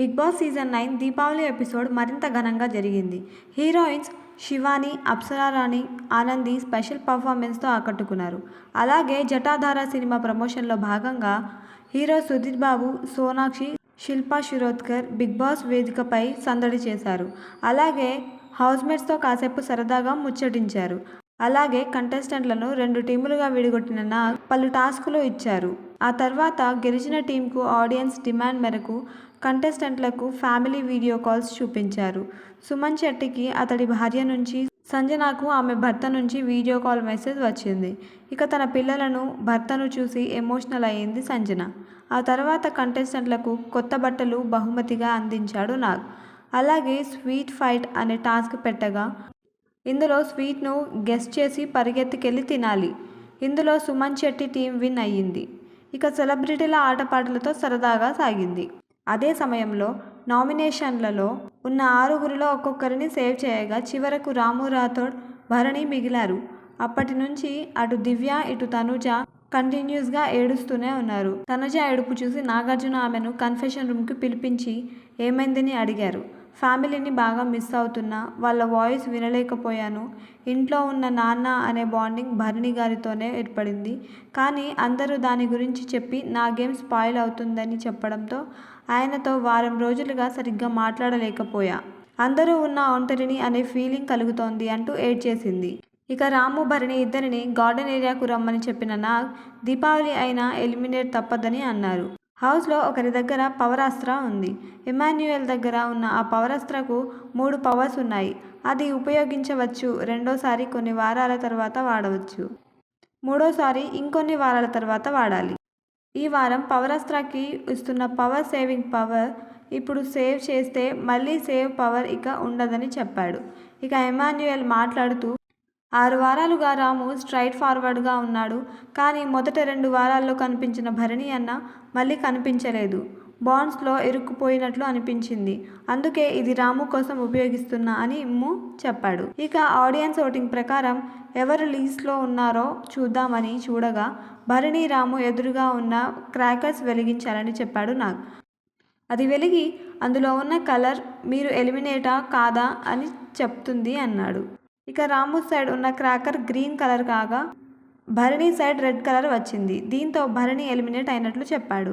Bigg Boss season nine Deepavali episode మరింత ఘనంగా జరిగింది. హీరోయిన్స్ శివాని అప్సరారాణి ఆనంది స్పెషల్ పర్ఫార్మెన్స్తో ఆకట్టుకున్నారు. అలాగే జటాధార సినిమా ప్రమోషన్లో భాగంగా hero Sudheer Babu Sonakshi Shilpa Shirodkar Bigg Boss వేదికపై సందడి చేశారు. అలాగే హౌస్మేట్స్తో కాసేపు సరదాగా ముచ్చటించారు. అలాగే కంటెస్టెంట్లను రెండు టీములుగా విడిగొట్టిన పలు టాస్కులు ఇచ్చారు. ఆ తర్వాత గెలిచిన టీంకు ఆడియన్స్ డిమాండ్ మేరకు కంటెస్టెంట్లకు ఫ్యామిలీ వీడియో కాల్స్ చూపించారు. సుమన్ శెట్టికి అతడి భార్య నుంచి సంజనాకు ఆమె భర్త నుంచి వీడియో కాల్ మెసేజ్ వచ్చింది. ఇక తన పిల్లలను భర్తను చూసి ఎమోషనల్ అయ్యింది సంజన. ఆ తర్వాత కంటెస్టెంట్లకు కొత్త బట్టలు బహుమతిగా అందించాడు నాగ్. అలాగే స్వీట్ ఫైట్ అనే టాస్క్ పెట్టగా ఇందులో స్వీట్ను గెస్ట్ చేసి పరిగెత్తుకెళ్ళి తినాలి. ఇందులో సుమన్ శెట్టి టీం విన్ అయ్యింది. ఇక సెలబ్రిటీల ఆటపాటలతో సరదాగా సాగింది. అదే సమయంలో నామినేషన్లలో ఉన్న ఆరుగురిలో ఒక్కొక్కరిని సేవ్ చేయగా చివరకు రాము రాథోడ్ భరణి మిగిలారు. అప్పటి నుంచి అటు దివ్య ఇటు తనుజ కంటిన్యూస్గా ఏడుస్తూనే ఉన్నారు. తనుజ ఏడుపు చూసి నాగార్జున ఆమెను కన్ఫెషన్ రూమ్కి పిలిపించి ఏమైందని అడిగారు. ఫ్యామిలీని బాగా మిస్ అవుతున్నా వాళ్ళ వాయిస్ వినలేకపోయాను. ఇంట్లో ఉన్న నాన్న అనే బాండింగ్ భరణి గారితోనే ఏర్పడింది. కానీ అందరూ దాని గురించి చెప్పి నా గేమ్ స్పాయిల్ అవుతుందని చెప్పడంతో ఆయనతో వారం రోజులుగా సరిగ్గా మాట్లాడలేకపోయా. అందరూ ఉన్న ఒంటరిని అనే ఫీలింగ్ కలుగుతోంది అంటూ ఏడ్ చేసింది ఇక రాము భరణి ఇద్దరిని గార్డెన్ ఏరియాకు రమ్మని చెప్పిన నాగ్ దీపావళి అయినా ఎలిమినేట్ తప్పదని అన్నారు. హౌస్లో ఒకరి దగ్గర పవరాస్త్ర ఉంది. ఇమాన్యుయల్ దగ్గర ఉన్న ఆ పవరాస్త్రకు మూడు పవర్స్ ఉన్నాయి. అది ఉపయోగించవచ్చు. రెండోసారి కొన్ని వారాల తర్వాత వాడవచ్చు. మూడోసారి ఇంకొన్ని వారాల తర్వాత వాడాలి. ఈ వారం పవరాస్త్రకి ఇస్తున్న పవర్ సేవింగ్ పవర్ ఇప్పుడు సేవ్ చేస్తే మళ్ళీ సేవ్ పవర్ ఇక ఉండదని చెప్పాడు. ఇక ఎమాన్యుయల్ మాట్లాడుతూ ఆరు వారాలుగా రాము స్ట్రైట్ ఫార్వర్డ్గా ఉన్నాడు. కానీ మొదట రెండు వారాల్లో కనిపించిన భరణి అన్న మళ్ళీ కనిపించలేదు. బాండ్స్లో ఇరుక్కుపోయినట్లు అనిపించింది. అందుకే ఇది రాము కోసం ఉపయోగిస్తున్నా అని ఇమ్ము చెప్పాడు. ఇక ఆడియన్స్ ఓటింగ్ ప్రకారం ఎవరు లీస్ట్లో ఉన్నారో చూద్దామని చూడగా భరణి రాము ఎదురుగా ఉన్న క్రాకర్స్ వెలిగించాలని చెప్పాడు నాగ్. అది వెలిగి అందులో ఉన్న కలర్ మీరు ఎలిమినేటా కాదా అని చెప్తుంది అన్నాడు. ఇక రాము సైడ్ ఉన్న క్రాకర్ గ్రీన్ కలర్ కాగా భరణి సైడ్ రెడ్ కలర్ వచ్చింది. దీంతో భరణి ఎలిమినేట్ అయినట్లు చెప్పాడు.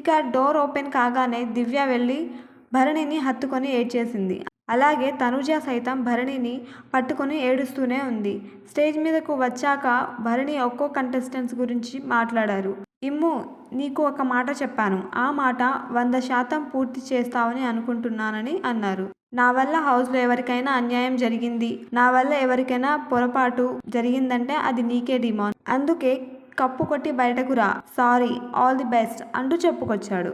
ఇక డోర్ ఓపెన్ కాగానే దివ్య వెళ్ళి భరణిని హత్తుకొని ఏడ్చేసింది. అలాగే తనుజ సైతం భరణిని పట్టుకొని ఏడుస్తూనే ఉంది. స్టేజ్ మీదకు వచ్చాక భరణి ఒక్కో కంటెస్టెంట్స్ గురించి మాట్లాడారు. ఇమ్ము నీకు ఒక మాట చెప్పాను. ఆ మాట వంద శాతం పూర్తి చేస్తావని అనుకుంటున్నానని అన్నారు. నా వల్ల హౌస్లో ఎవరికైనా అన్యాయం జరిగింది. నా వల్ల ఎవరికైనా పొరపాటు జరిగిందంటే అది నీకే డిమాండ్. అందుకే కప్పు కొట్టి బయటకు రా. సారీ ఆల్ ది బెస్ట్ అంటూ చెప్పుకొచ్చాడు.